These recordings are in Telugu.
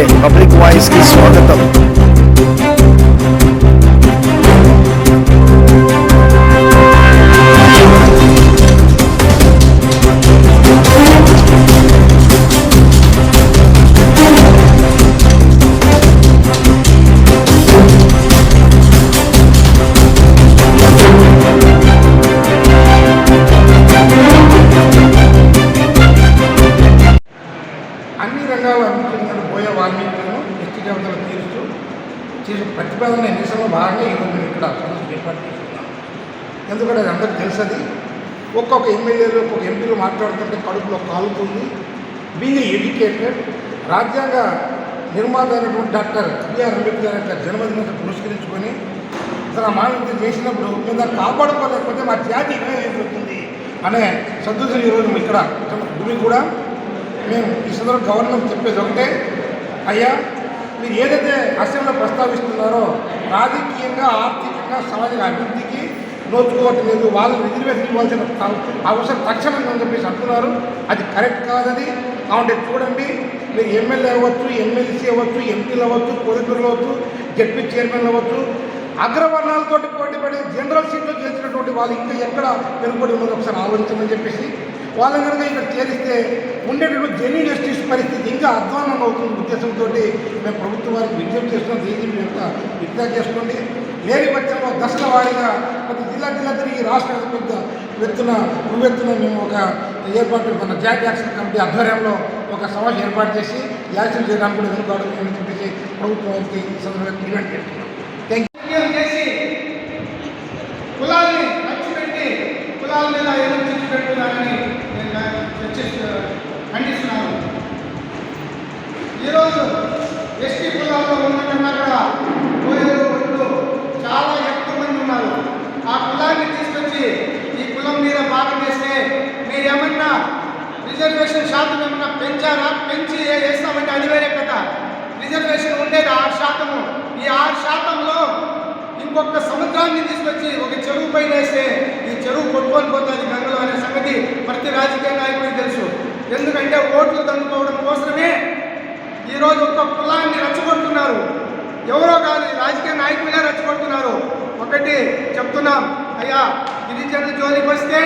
పబ్లిక్ వాయిస్ కి స్వాగతం చేసిన ప్రతిపాదన నిరసనలో భాగంగా ఈరోజు మేము ఇక్కడ? సదస్సు ఏర్పాటు చేసుకున్నాం. ఎందుకంటే అది అందరికీ తెలుసది ఒక్కొక్క ఎమ్మెల్యేలు ఒక్కొక్క ఎంపీలు మాట్లాడుతుంటే కడుపులో కాలుతుంది. బీయింగ్ ఎడ్యుకేటెడ్ రాజ్యాంగ నిర్మాత అయినటువంటి డాక్టర్ బిఆర్ అంబేద్కర్ యొక్క జన్మదినం పురస్కరించుకొని తన మానవ చేసినప్పుడు మేము దాన్ని కాపాడుకోలేకపోతే మా జాతి ఏమైపోతుంది అనే సదృశం ఈరోజు ఇక్కడ భూమి కూడా మేము ఈ సందర్భంగా గవర్నమెంట్ చెప్పేది ఒకటే అయ్యా మీరు ఏదైతే అసెంబ్లీలో ప్రస్తావిస్తున్నారో రాజకీయంగా ఆర్థికంగా సామాజిక అభివృద్ధికి నోచుకోవటం లేదు. వాళ్ళు రిజర్వేషన్ ఇవ్వాల్సిన అవసరం తక్షణం అని చెప్పేసి అంటున్నారు. అది కరెక్ట్ కాదని కాబట్టి చూడండి మీరు ఎమ్మెల్యే అవ్వచ్చు ఎమ్మెల్సీ అవ్వచ్చు ఎంపీలు అవ్వచ్చు పొలిటికల్ అవ్వచ్చు జడ్పీ చైర్మన్ అవ్వచ్చు అగ్రవర్ణాలతోటి పోటీ పడి జనరల్ సీట్లో గెలిచినటువంటి వాళ్ళు ఇంకా ఎక్కడ వెనుకబడి ఉన్నది ఒకసారి ఆలోచించమని చెప్పేసి వాళ్ళని కనుక ఇక్కడ చేరిస్తే ఉండేటటువంటి జెన్యున్ జస్టిస్ పరిస్థితి ఇంకా అధ్వానం అవుతున్న ఉద్దేశంతో మేము ప్రభుత్వం వారికి విజ్ఞప్తి చేస్తున్నాం. దీన్ని మీరు యొక్క విత్డ్రా చేసుకోండి. లేని పక్షంలో దశల వారీగా ప్రతి జిల్లా జిల్లా తిరిగి రాష్ట్ర పెద్ద ఎత్తున ఉవ్వెత్తున మేము ఒక ఏర్పాటు మన జాయింట్ యాక్షన్ కమిటీ ఆధ్వర్యంలో ఒక సమావేశం ఏర్పాటు చేసి యాక్షన్ చేయడానికి కూడా వెనుకాడు అని చెప్పేసి ప్రభుత్వానికి ఈ సందర్భంగా డిమాండ్ చేస్తున్నాం. థ్యాంక్ యూ చేసి కులాల్ని ఖర్చుపెట్టి కులాల మీద ఏదో చిచ్చు పెడుతున్నారని నేను ఖండిస్తున్నాను. ఈరోజు ఎస్టీ కులాల్లో ఉన్నకన్నా కూడా కోయలు ఒడ్లు చాలా ఎక్కువ మంది ఉన్నారు. ఆ కులాన్ని తీసుకొచ్చి ఈ కులం మీద బాగా చేస్తే మీరేమన్నా రిజర్వేషన్ శాతం ఏమన్నా పెంచారా? పెంచి వేస్తామంటే అది వేరే కథ. రిజర్వేషన్ ఉండేది ఆ శాతము. ఇంకొక సముద్రాన్ని తీసుకొచ్చి ఒక చెరువు పైన వేస్తే ఈ చెరువు కొట్టుకొని పోతుంది గంగలో అనే సంగతి ప్రతి రాజకీయ నాయకుడికి తెలుసు. ఎందుకంటే ఓట్లు దండుకోవడం కోసమే ఈరోజు ఒక కులాన్ని రచ్చగొడుతున్నారు. ఎవరో కాదు రాజకీయ నాయకులే రచ్చగొడుతున్నారు. ఒకటి చెప్తున్నాం అయ్యా గిరిజనుల జోలికి వస్తే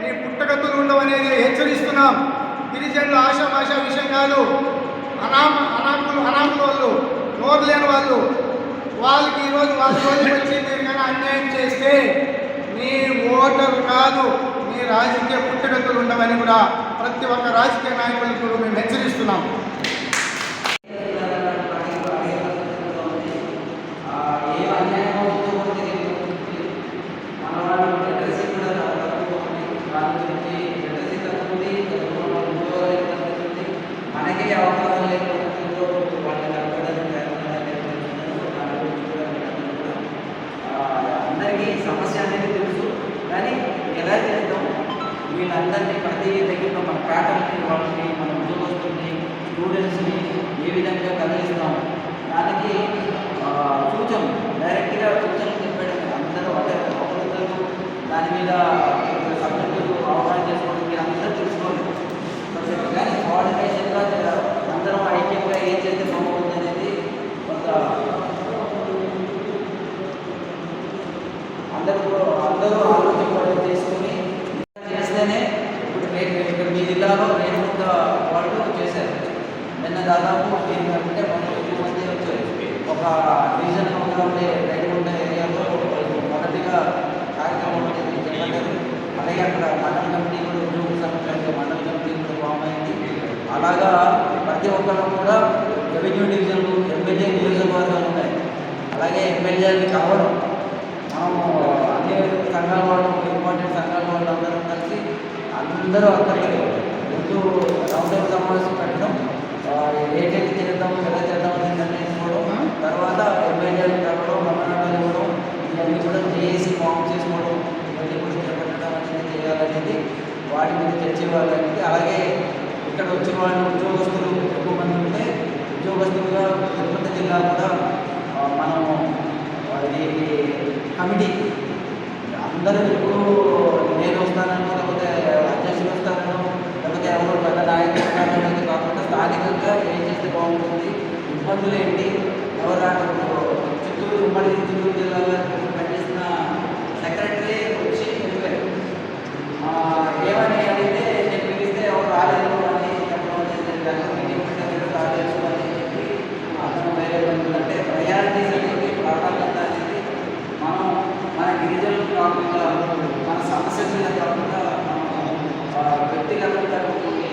నీ పుట్టగతులు ఉండవనేది హెచ్చరిస్తున్నాం. గిరిజనులు ఆశామాష విషయం కాదు. అనామ అనాకులు అనాకుల వాళ్ళు నోరు లేని వాళ్ళు వాళ్ళకి ఈరోజు వాళ్ళ రోజు వచ్చి మీరు కానీ అన్యాయం చేస్తే మీ ఓటరు కాదు మీ రాజకీయ పుట్టగతులు ఉండవని కూడా ప్రతి ఒక్క రాజకీయ నాయకులకు మేము హెచ్చరిస్తున్నాం ఏ అన్యాయం అవుతుందో కూడా తెలియకపోతుంది మన వాళ్ళు లిటరసీ కూడా చాలా తక్కువ ఉంది దాని గురించి లిటరసీ తక్కువ ఉంది చదువుకున్న వాళ్ళు ఉద్యోగాలు తక్కువ ఉంది మనకే అవకాశం లేకపోతుందో వాళ్ళకి అర్థం దాని గురించి కూడా వీళ్ళందరూ కూడా, ఆ, అందరికీ సమస్య అనేది తెలుసు కానీ ఎలా చేద్దాం? వీళ్ళందరినీ ప్రతి దగ్గర మన ప్యాటర్న్ని వాళ్ళని మన ఉద్యోగస్తుల్ని స్టూడెంట్స్ని ఏ విధంగా కదిలిస్తాం దానికి సూచన డైరెక్ట్గా సూచనలు చెప్పాడు కాదు. అందరూ అంటే దాని మీద సబ్జెక్టులు అవగాహన చేసుకోవడం మీరు అందరూ తెలుసుకోండి కానీ కోఆర్డినేషన్గా అందరం ఐక్యంగా ఏం చేస్తే బాగుంటుంది అనేది కొంత అందరూ అందరూ ఆలోచన చేసుకుని చేస్తేనే ఇప్పుడు నేను ఇక్కడ మీ జిల్లాలో నేను కొంత వాళ్ళు చేశారు నిన్న దాదాపు దీని అంటే మొన్న ఎక్కువ మంది వచ్చారు ఒక డివిజన్ ఉండే రైతుగుంట ఏరియాలో మొదటిగా కార్యక్రమం అనేది చేపట్టారు అలాగే అక్కడ మండల కమిటీ కూడా ఉద్యోగ సంఘంలో మండల కమిటీ కూడా ఫామ్ అయింది అలాగా ప్రతి ఒక్కరు కూడా రెవెన్యూ డివిజన్లు ఎమ్మెల్యే నియోజకవర్గాలు ఉన్నాయి. అలాగే ఎమ్మెల్యేలు కావడం మనము అన్ని సంఘాల వాళ్ళు ఇంపార్టెంట్ సంఘాల వాళ్ళు అందరం కలిసి అందరూ అక్కర్లేదు ముందు రౌండ్ సమావేశం పెట్టడం ఏంటంటే చేద్దాం ఎలా చేద్దాం అనేది నిర్ణయించుకోవడం. తర్వాత ఎమ్మెల్యేలు కలవడం రమణాలు ఇవ్వడం ఇవన్నీ కూడా చేసి ఫామ్ చేసుకోవడం ఇవన్నీ కూడా చేపట్టడం అనేది చేయాలనేది వాటి మీద చర్చ ఇవ్వాలనేది. అలాగే ఇక్కడ వచ్చిన వాళ్ళు ఉద్యోగస్తులు ఎక్కువ మంది ఉంటే ఉద్యోగస్తులుగా తిరుపతి జిల్లా కూడా మనము అది కమిటీ. అందరూ ఎప్పుడు నేను వస్తానో లేకపోతే అధ్యక్షులు వస్తానో లేకపోతే ఎవరో పెద్ద నాయకులు కాకుండా స్థానికంగా ఏం చేస్తే బాగుంటుంది? ఇబ్బందులు ఏంటి? ఎవరు చిత్తూరు ఉమ్మడి చిత్తూరు జిల్లాలో పనిచేసిన సెక్రటరీ వచ్చి వెళ్ళిపోయారు ఏమని అడిగితే నేను పిలిస్తే ఎవరు రాలేదు అని చెప్పడం మీటింగ్ రాలేదు అని చెప్పి అతను వేరే బంధువులు అంటే ప్రయారిటీస్ అనేది ప్రాధాన్యత అనేది మనం మన గిరిజనులు కాకుండా మన సమస్య మీద కాకుండా మనం, ఆ, వ్యక్తిగతంగా కొన్ని